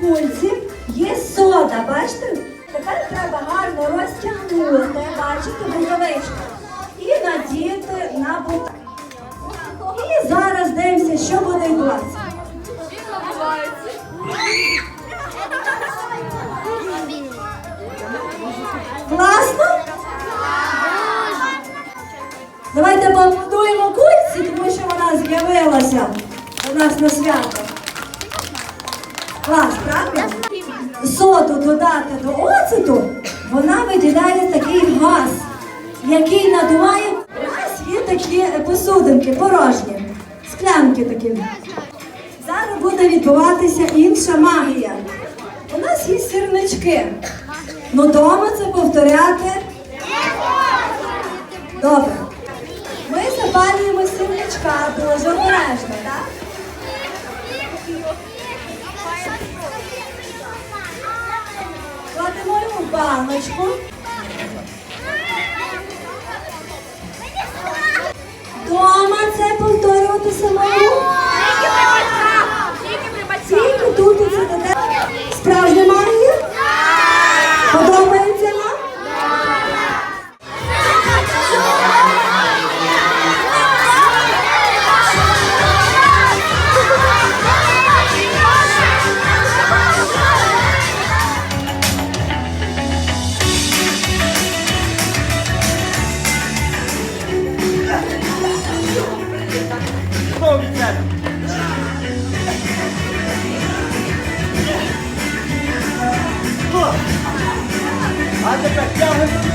кульці є сода, бачите? Тепер треба гарно розтягнути, бачите, рукавичку. І надіти на бутак. І зараз дивимося, що буде відбуватися. Класно? Давайте поаплодуємо кульці, тому що вона з'явилася у нас на свято. Клас, правда? Соду додати до оцету, вона виділяє такий газ, який надуває. У нас є такі посудинки порожні, склянки такі. Зараз буде відбуватися інша магія. У нас є сірнички. Ну дома це повторяти. Добре. Ми запалюємо сірничка дуже обережно, так? Баночку. Дома це повторювати самому. komikler. Hadi bak ya hızlı.